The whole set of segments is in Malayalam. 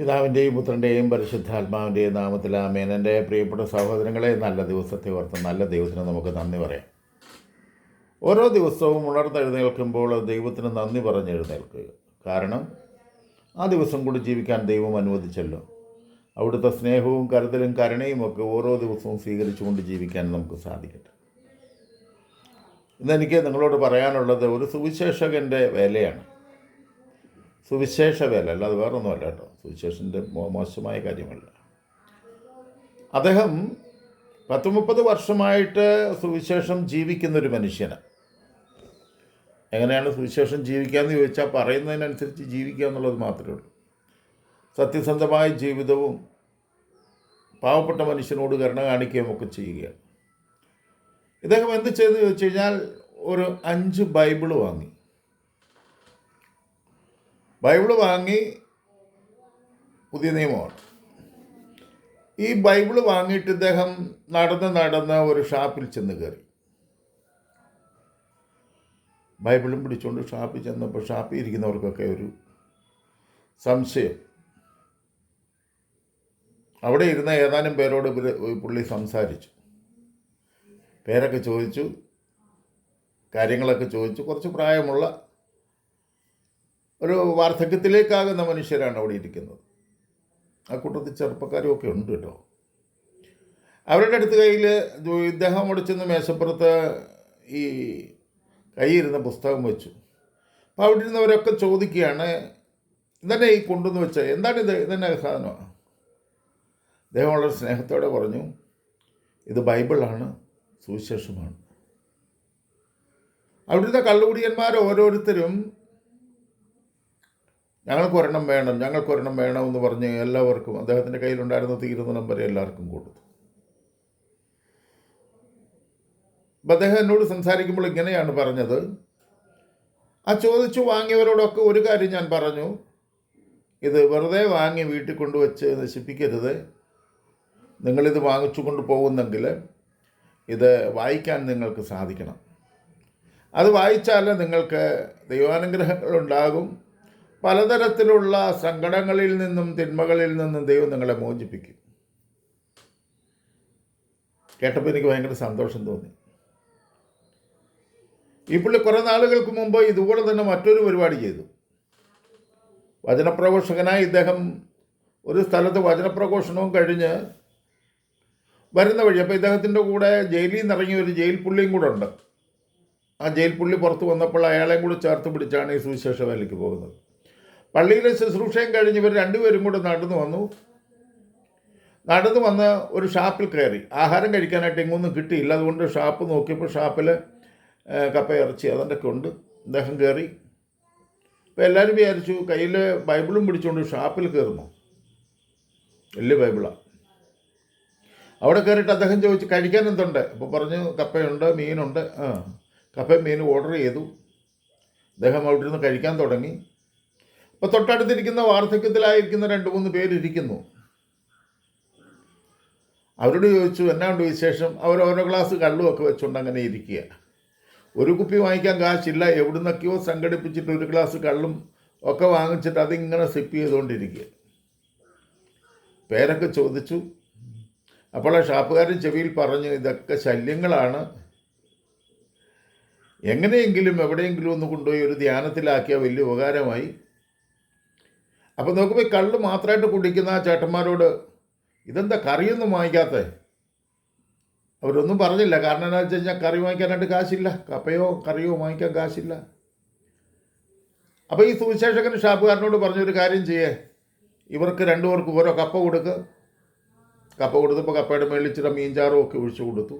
പിതാവിന്റെയും പുത്രന്റെയും പരിശുദ്ധാത്മാവിന്റെയും നാമത്തിൽ ആമേൻ. എന്റെ പ്രിയപ്പെട്ട സഹോദരങ്ങളെ നല്ല ദിവസത്തെ ഓർത്ത് നല്ല ദൈവത്തിന് നമുക്ക് നന്ദി പറയാം. ഓരോ ദിവസവും ഉണർന്നെഴുന്നേൽക്കുമ്പോൾ ദൈവത്തിന് നന്ദി പറഞ്ഞെഴുന്നേൽക്കുക. കാരണം ആ ദിവസം കൂടി ജീവിക്കാൻ ദൈവം അനുവദിച്ചല്ലോ. അവിടുത്തെ സ്നേഹവും കരുതലും കരുണയും ഒക്കെ ഓരോ ദിവസവും സ്വീകരിച്ചുകൊണ്ട് ജീവിക്കാൻ നമുക്ക് സാധിക്കട്ടെ. ഇന്നെനിക്ക് നിങ്ങളോട് പറയാനുള്ളത് ഒരു സുവിശേഷകന്റെ വേലയാണ്. സുവിശേഷ വേല അല്ലാതെ വേറൊന്നുമല്ല കേട്ടോ. സുവിശേഷന്റെ മോശമായ കാര്യമല്ല. അദ്ദേഹം പത്ത് മുപ്പത് വർഷമായിട്ട് സുവിശേഷം ജീവിക്കുന്നൊരു മനുഷ്യനാണ് എങ്ങനെയാണ് സുവിശേഷം ജീവിക്കാമെന്ന് ചോദിച്ചാൽ പറയുന്നതിനനുസരിച്ച് ജീവിക്കുക എന്നുള്ളത് മാത്രമേ ഉള്ളൂ. സത്യസന്ധമായ ജീവിതവും പാവപ്പെട്ട മനുഷ്യനോട് കരുണ കാണിക്കുകയും ഒക്കെ ചെയ്യുകയാണ്. ഇദ്ദേഹം എന്ത് ചെയ്തു ചോദിച്ചു കഴിഞ്ഞാൽ ഒരു അഞ്ച് ബൈബിൾ വാങ്ങി. ബൈബിൾ വാങ്ങി പുതിയ നിയമമാണ്. ഈ ബൈബിൾ വാങ്ങിയിട്ട് ഇദ്ദേഹം നടന്ന് നടന്ന് ഒരു ഷാപ്പിൽ ചെന്ന് കയറി. ബൈബിളും പിടിച്ചുകൊണ്ട് ഷാപ്പിൽ ചെന്നപ്പോൾ ഷാപ്പിൽ ഇരിക്കുന്നവർക്കൊക്കെ ഒരു സംശയം. അവിടെ ഇരുന്ന ഏതാനും പേരോട് പുള്ളി സംസാരിച്ചു. പേരൊക്കെ ചോദിച്ചു കാര്യങ്ങളൊക്കെ ചോദിച്ചു കുറച്ച് പ്രായമുള്ള ഒരു വാർദ്ധക്യത്തിലേക്കാകുന്ന മനുഷ്യരാണ് അവിടെ ഇരിക്കുന്നത്. ആ കൂട്ടത്തിൽ ചെറുപ്പക്കാരും ഒക്കെ ഉണ്ട് കേട്ടോ. അവരുടെ അടുത്ത് കയ്യിൽ ഇദ്ദേഹം അവിടെ ചെന്ന് മേശപ്പുറത്ത് ഈ കൈയിരുന്ന പുസ്തകം വെച്ചു. അപ്പോൾ അവിടെ ഇരുന്നവരൊക്കെ ചോദിക്കുകയാണ് ഇതന്നെ ഈ കൊണ്ടുവന്ന് എന്താണ് ഇത്? ഇതന്നെ സാധനമാണ് അദ്ദേഹം വളരെ സ്നേഹത്തോടെ പറഞ്ഞു ഇത് ബൈബിളാണ് സുവിശേഷമാണ്. അവിടുത്തെ കള്ളുകുടിയന്മാർ ഓരോരുത്തരും ഞങ്ങൾക്ക് ഒരെണ്ണം വേണം ഞങ്ങൾക്ക് ഒരെണ്ണം വേണം എന്ന് പറഞ്ഞ് എല്ലാവർക്കും അദ്ദേഹത്തിന്റെ കയ്യിലുണ്ടായിരുന്ന തീരുന്ന നമ്പർ എല്ലാവർക്കും കൊടുത്തു. അപ്പം അദ്ദേഹം എന്നോട് സംസാരിക്കുമ്പോൾ ഇങ്ങനെയാണ് പറഞ്ഞത്. ആ ചോദിച്ചു വാങ്ങിയവരോടൊക്കെ ഒരു കാര്യം ഞാൻ പറഞ്ഞു. ഇത് വെറുതെ വാങ്ങി വീട്ടിൽ കൊണ്ടുവച്ച് നശിപ്പിക്കരുത്. നിങ്ങളിത് വാങ്ങിച്ചു കൊണ്ട് പോകുന്നെങ്കിൽ ഇത് വായിക്കാൻ നിങ്ങൾക്ക് സാധിക്കണം. അത് വായിച്ചാൽ നിങ്ങൾക്ക് ദൈവാനുഗ്രഹങ്ങളുണ്ടാകും പലതരത്തിലുള്ള സങ്കടങ്ങളിൽ നിന്നും തിന്മകളിൽ നിന്നും ദൈവം നിങ്ങളെ മോചിപ്പിക്കും. കേട്ടപ്പോൾ എനിക്ക് ഭയങ്കര സന്തോഷം തോന്നി. ഈ പുള്ളി കുറേ നാളുകൾക്ക് മുമ്പ് ഇതുപോലെ തന്നെ മറ്റൊരു പരിപാടി ചെയ്തു. വചനപ്രഘോഷകനായി ഇദ്ദേഹം ഒരു സ്ഥലത്ത് വചനപ്രഘോഷണവും കഴിഞ്ഞ് വരുന്ന വഴി അപ്പോൾ ഇദ്ദേഹത്തിന്റെ കൂടെ ജയിലിൽ നിന്നിറങ്ങിയ ഒരു ജയിൽ പുള്ളിയും കൂടെ ഉണ്ട്. ആ ജയിൽ പുള്ളി പുറത്ത് വന്നപ്പോൾ അയാളെയും കൂടെ ചേർത്ത് പിടിച്ചാണ് ഈ സുവിശേഷ വേലയ്ക്ക് പോകുന്നത്. പള്ളിയിലെ ശുശ്രൂഷയും കഴിഞ്ഞ് ഇവർ രണ്ടുപേരും കൂടെ നടന്നു വന്നു. നടന്നു വന്ന് ഒരു ഷാപ്പിൽ കയറി. ആഹാരം കഴിക്കാനായിട്ട് എങ്ങൊന്നും കിട്ടിയില്ല. അതുകൊണ്ട് ഷാപ്പ് നോക്കിയപ്പോൾ ഷാപ്പിൽ കപ്പ ഇറച്ചി അതിന്റെയൊക്കെ ഉണ്ട്. അദ്ദേഹം കയറി. അപ്പോൾ എല്ലാവരും വിചാരിച്ചു കയ്യിൽ ബൈബിളും പിടിച്ചുകൊണ്ട് ഷാപ്പിൽ കയറുന്നു. വലിയ ബൈബിളാണ് അവിടെ കയറിയിട്ട് അദ്ദേഹം ചോദിച്ചു കഴിക്കാൻ എന്തുണ്ട്? അപ്പോൾ പറഞ്ഞു കപ്പയുണ്ട് മീനുണ്ട്. ആ കപ്പയും മീനും ഓർഡർ ചെയ്തു. അദ്ദേഹം അവിടെ ഇരുന്ന് കഴിക്കാൻ തുടങ്ങി. അപ്പോൾ തൊട്ടടുത്തിരിക്കുന്ന വാർദ്ധക്യത്തിലായിരിക്കുന്ന രണ്ട് മൂന്ന് പേരിരിക്കുന്നു. അവരോട് ചോദിച്ചു എന്നാണ്ട് വിശേഷം? അവർ ഓരോ ഗ്ലാസ് കള്ളുമൊക്കെ വെച്ചുകൊണ്ട് അങ്ങനെ ഇരിക്കുക. ഒരു കുപ്പി വാങ്ങിക്കാൻ കാശില്ല. എവിടുന്നൊക്കെയോ സംഘടിപ്പിച്ചിട്ട് ഒരു ഗ്ലാസ് കള്ളും ഒക്കെ വാങ്ങിച്ചിട്ട് അതിങ്ങനെ സിപ്പ് ചെയ്തുകൊണ്ടിരിക്കുക പേരൊക്കെ ചോദിച്ചു. അപ്പോൾ ആ ഷാപ്പുകാരൻ ചെവിയിൽ പറഞ്ഞു ഇതൊക്കെ ശല്യങ്ങളാണ്. എങ്ങനെയെങ്കിലും എവിടെയെങ്കിലും ഒന്ന് കൊണ്ടുപോയി ഒരു ധ്യാനത്തിലാക്കിയ വലിയ ഉപകാരമായി. അപ്പോൾ നോക്കുമ്പോൾ കള്ള് മാത്രമായിട്ട് കുടിക്കുന്ന ആ ചേട്ടന്മാരോട് ഇതെന്താ കറിയൊന്നും വാങ്ങിക്കാത്തേ? അവരൊന്നും പറഞ്ഞില്ല. കാരണം എന്താ വെച്ച് കഴിഞ്ഞാൽ കറി വാങ്ങിക്കാനായിട്ട് കാശില്ല. കപ്പയോ കറിയോ വാങ്ങിക്കാൻ കാശില്ല. അപ്പോൾ ഈ സുവിശേഷകൻ ഷാപ്പുകാരനോട് പറഞ്ഞൊരു കാര്യം ചെയ്യേ. ഇവർക്ക് രണ്ടുപേർക്ക് ഓരോ കപ്പ കൊടുക്കുക കപ്പ കൊടുത്തപ്പോൾ കപ്പയുടെ മേളിച്ചിട്ട് മീൻചാറും ഒക്കെ ഒഴിച്ചു കൊടുത്തു.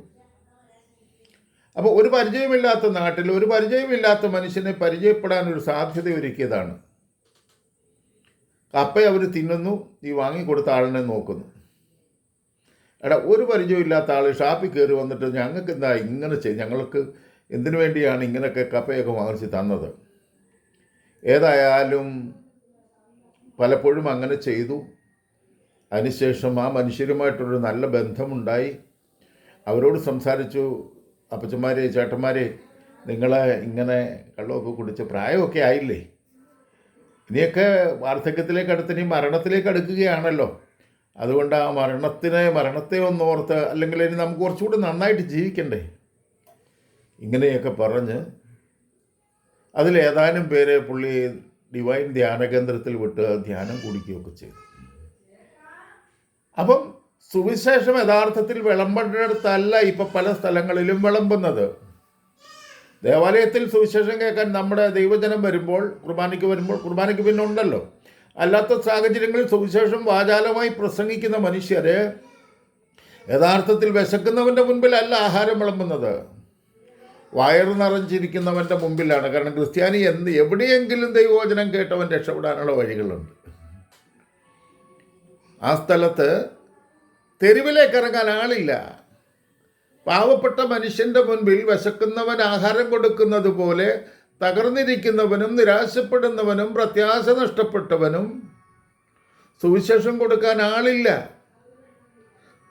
അപ്പോൾ ഒരു പരിചയമില്ലാത്ത നാട്ടിൽ ഒരു പരിചയമില്ലാത്ത മനുഷ്യനെ പരിചയപ്പെടാൻ ഒരു സാധ്യത ഒരുക്കിയതാണ്. കപ്പ അവർ തിന്നുന്നു ഈ വാങ്ങിക്കൊടുത്ത ആളിനെ നോക്കുന്നു. എടാ ഒരു പരിചയമില്ലാത്ത ആൾ ഷാപ്പിൽ കയറി വന്നിട്ട് ഞങ്ങൾക്ക് എന്താ ഇങ്ങനെ ചെയ്യും ഞങ്ങൾക്ക് എന്തിനു വേണ്ടിയാണ് ഇങ്ങനെയൊക്കെ കപ്പയൊക്കെ വാങ്ങിച്ച് തന്നത്? ഏതായാലും പലപ്പോഴും അങ്ങനെ ചെയ്തു. അതിനുശേഷം ആ മനുഷ്യരുമായിട്ടൊരു നല്ല ബന്ധമുണ്ടായി. അവരോട് സംസാരിച്ചു. അപ്പച്ചന്മാരെ ചേട്ടന്മാരെ നിങ്ങളെ ഇങ്ങനെ കള്ളമൊക്കെ കുടിച്ച് പ്രായമൊക്കെ ആയില്ലേ? ഇനിയൊക്കെ വാർദ്ധക്യത്തിലേക്ക് അടുത്ത് ഇനി മരണത്തിലേക്ക് അടുക്കുകയാണല്ലോ. അതുകൊണ്ട് ആ മരണത്തിനെ മരണത്തെ ഒന്നോർത്ത് അല്ലെങ്കിൽ ഇനി നമുക്ക് കുറച്ചുകൂടി നന്നായിട്ട് ജീവിക്കണ്ടേ? ഇങ്ങനെയൊക്കെ പറഞ്ഞ് അതിലേതാനും പേരെ പുള്ളി ഡിവൈൻ ധ്യാന കേന്ദ്രത്തിൽ വിട്ട് ധ്യാനം കുടിക്കുകയൊക്കെ ചെയ്തു. അപ്പം സുവിശേഷം യഥാർത്ഥത്തിൽ വിളമ്പേണ്ടടുത്തല്ല ഇപ്പം പല സ്ഥലങ്ങളിലും വിളമ്പുന്നത്. ദേവാലയത്തിൽ സുവിശേഷം കേൾക്കാൻ നമ്മുടെ ദൈവജനം വരുമ്പോൾ കുർബാനയ്ക്ക് വരുമ്പോൾ കുർബാനയ്ക്ക് പിന്നെ ഉണ്ടല്ലോ. അല്ലാത്ത സാഹചര്യങ്ങളിൽ സുവിശേഷം വാചാലമായി പ്രസംഗിക്കുന്ന മനുഷ്യരെ യഥാർത്ഥത്തിൽ വിശക്കുന്നവന്റെ മുൻപിലല്ല ആഹാരം വിളമ്പുന്നത്. വയറു നിറഞ്ഞിരിക്കുന്നവന്റെ മുമ്പിലാണ്. കാരണം ക്രിസ്ത്യാനി എന്ത് എവിടെയെങ്കിലും ദൈവവചനം കേട്ടവൻ രക്ഷപ്പെടാനുള്ള വഴികളുണ്ട്. ആ സ്ഥലത്ത് തെരുവിലേക്ക് ഇറങ്ങാൻ ആളില്ല. പാവപ്പെട്ട മനുഷ്യന്റെ മുൻപിൽ വിശക്കുന്നവൻ ആഹാരം കൊടുക്കുന്നത് പോലെ തകർന്നിരിക്കുന്നവനും നിരാശപ്പെടുന്നവനും പ്രത്യാശ നഷ്ടപ്പെട്ടവനും സുവിശേഷം കൊടുക്കാൻ ആളില്ല.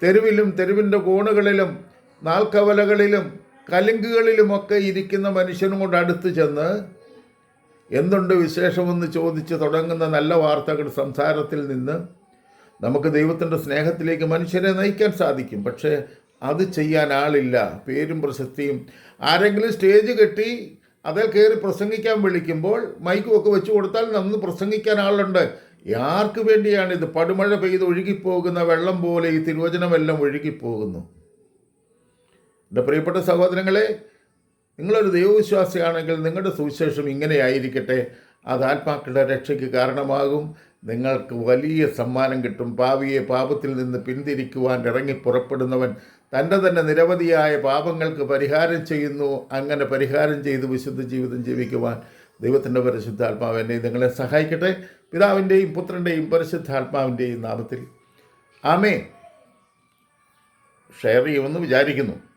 തെരുവിലും തെരുവിന്റെ കോണുകളിലും നാൽക്കവലകളിലും കലുങ്കുകളിലുമൊക്കെ ഇരിക്കുന്ന മനുഷ്യനും കൊണ്ട് അടുത്ത് ചെന്ന് എന്തുണ്ട് വിശേഷമെന്ന് ചോദിച്ച് തുടങ്ങുന്ന നല്ല വാർത്തകൾ സംസാരത്തിൽ നിന്ന് നമുക്ക് ദൈവത്തിന്റെ സ്നേഹത്തിലേക്ക് മനുഷ്യരെ നയിക്കാൻ സാധിക്കും. പക്ഷേ അത് ചെയ്യാൻ ആളില്ല. പേരും പ്രശസ്തിയും. ആരെങ്കിലും സ്റ്റേജ് കെട്ടി അതിൽ കയറി പ്രസംഗിക്കാൻ വിളിക്കുമ്പോൾ മൈക്കും ഒക്കെ വെച്ച് കൊടുത്താൽ നന്ന് പ്രസംഗിക്കാൻ ആളുണ്ട്. ആർക്ക് വേണ്ടിയാണ് ഇത്? പടുമഴ പെയ്ത് ഒഴുകിപ്പോകുന്ന വെള്ളം പോലെ ഈ തിരുവചനമെല്ലാം ഒഴുകിപ്പോകുന്നു. എന്റെ പ്രിയപ്പെട്ട സഹോദരങ്ങളെ നിങ്ങളൊരു ദൈവവിശ്വാസിയാണെങ്കിൽ നിങ്ങളുടെ സുവിശേഷം ഇങ്ങനെയായിരിക്കട്ടെ. അത് ആത്മാക്കളുടെ രക്ഷയ്ക്ക് കാരണമാകും. നിങ്ങൾക്ക് വലിയ സമ്മാനം കിട്ടും. പാവിയെ പാപത്തിൽ നിന്ന് പിന്തിരിക്കുവാൻ ഇറങ്ങി പുറപ്പെടുന്നവൻ തന്റെ തന്നെ നിരവധിയായ പാപങ്ങൾക്ക് പരിഹാരം ചെയ്യുന്നു. അങ്ങനെ പരിഹാരം ചെയ്ത് വിശുദ്ധ ജീവിതം ജീവിക്കുവാൻ ദൈവത്തിന്റെ പരിശുദ്ധാത്മാവ് എന്നെ നിങ്ങളെ സഹായിക്കട്ടെ. പിതാവിന്റെയും പുത്രന്റെയും പരിശുദ്ധാത്മാവിന്റെയും നാമത്തിൽ. ആമേ ഷെയർ ചെയ്യുമെന്ന് വിചാരിക്കുന്നു.